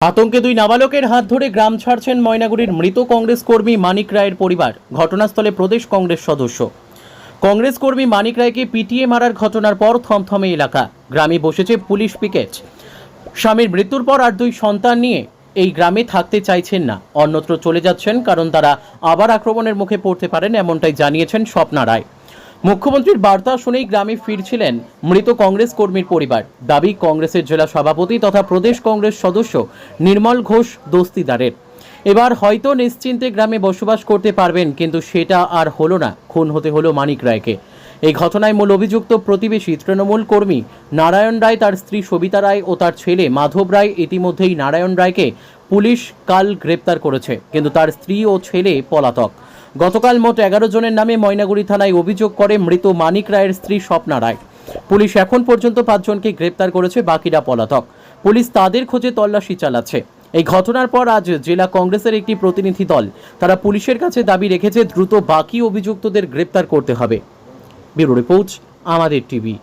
আতঙ্কে দুই নাবালকের হাত ধরে গ্রাম ছাড়ছেন ময়নাগুড়ির মৃত কংগ্রেস কর্মী মানিক রায়ের পরিবার। ঘটনাস্থলে প্রদেশ কংগ্রেস সদস্য। কংগ্রেস কর্মী মানিক রায়কে পিটিয়ে মারার ঘটনার পর থমথমে এলাকা। গ্রামে বসেছে পুলিশ পিকেট। স্বামীর মৃত্যুর পর আর দুই সন্তান নিয়ে এই গ্রামে থাকতে চাইছেন না। অন্যত্র চলে যাচ্ছেন কারণ তারা আবার আক্রমণের মুখে পড়তে পারেন, এমনটাই জানিয়েছেন স্বপ্না রায়। মুখ্যমন্ত্রীর বার্তা শুনেই গ্রামে ফিরছিলেন মৃত কংগ্রেস কর্মীর পরিবার। দাবি, কংগ্রেসের জেলা সভাপতি তথা প্রদেশ কংগ্রেস সদস্য নির্মল ঘোষ দস্তিদারের। এবার হয়তো নিশ্চিন্তে গ্রামে বসবাস করতে পারবেন, কিন্তু সেটা আর হলো না। খুন হতে হলো মানিক রায়কে। এই ঘটনায় মূল অভিযুক্ত প্রতিবেশী তৃণমূল কর্মী নারায়ণ রায়, তার স্ত্রী সবিতা রায় ও তার ছেলে মাধব রায় ইতিমধ্যেই নারায়ণ রায়কে পুলিশ কাল গ্রেপ্তার করেছে। কিন্তু তার স্ত্রী ও ছেলে পলাতক। গতকাল মোট এগারো জনের নামে ময়নাগুড়ি থানায় অভিযোগ করে মৃত মানিক রায়ের স্ত্রী স্বপ্না রায়। পুলিশ এখন পর্যন্ত পাঁচজনকে গ্রেপ্তার করেছে বাকিরা পলাতক। পুলিশ তাদের খোঁজে তল্লাশি চালাচ্ছে। এই ঘটনার পর আজ জেলা কংগ্রেসের একটি প্রতিনিধি দল তারা পুলিশের কাছে দাবি রেখেছে, দ্রুত বাকি অভিযুক্তদের গ্রেপ্তার করতে হবে। ব্যুরো রিপোর্ট, আমাদের টিভি।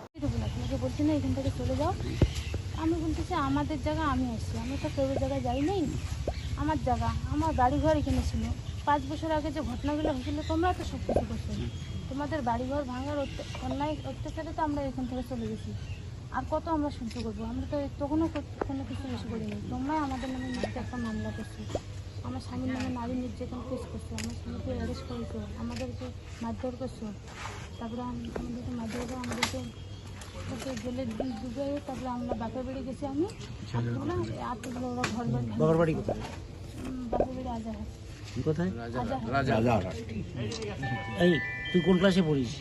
আমি বলতেছি, আমাদের জায়গা আমি আসছি। আমি তো কেউ জায়গায় যাই নাই আমার জায়গা, আমার বাড়ি ঘর এখানে ছিল। পাঁচ বছর আগে যে ঘটনাগুলো হয়েছিল তোমরা তো সব কিছু করছ। তোমাদের বাড়ি ঘর ভাঙার অন্যায় অত্যাচারে তো আমরা এখান থেকে চলে গেছি। আর কত আমরা সহ্য করব? আমরা তো তখনও কোনো কিছু বেশি করিনি তোমরাই আমাদের নামে একটা মামলা করছ। আমার স্বামীর নামে নারী নির্যাতন কেস করছ। আমার স্বামীকে অ্যারেস্ট করেছ। আমাদেরকে মারধর করছ। তারপরে আমাদেরকে মারধর করে আমাদেরকে জেলে ডুবে তারপরে আমরা বাপের বাড়ি গেছি আমি। আটগুলো ওরা ঘর বাড়ি। বাপের বাড়ি আজাহার। কোথায়? এই তুই কোন ক্লাসে পড়িস?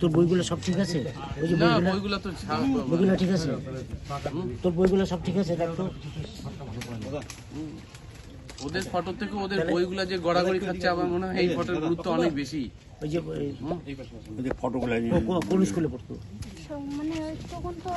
তোর বইগুলো সব ঠিক আছে? ওই যে না বইগুলো তো বইগুলো ঠিক আছে? তোর বইগুলো সব ঠিক আছে? দেখ ওদের ফটো থেকে ওদের বইগুলো যে গড়াগড়ি খাচ্ছে আমার মনে হয় এই ফটোর গুরুত্ব অনেক বেশি। ওই যে কো- কোন স্কুলে পড়তো? মানে তখন তো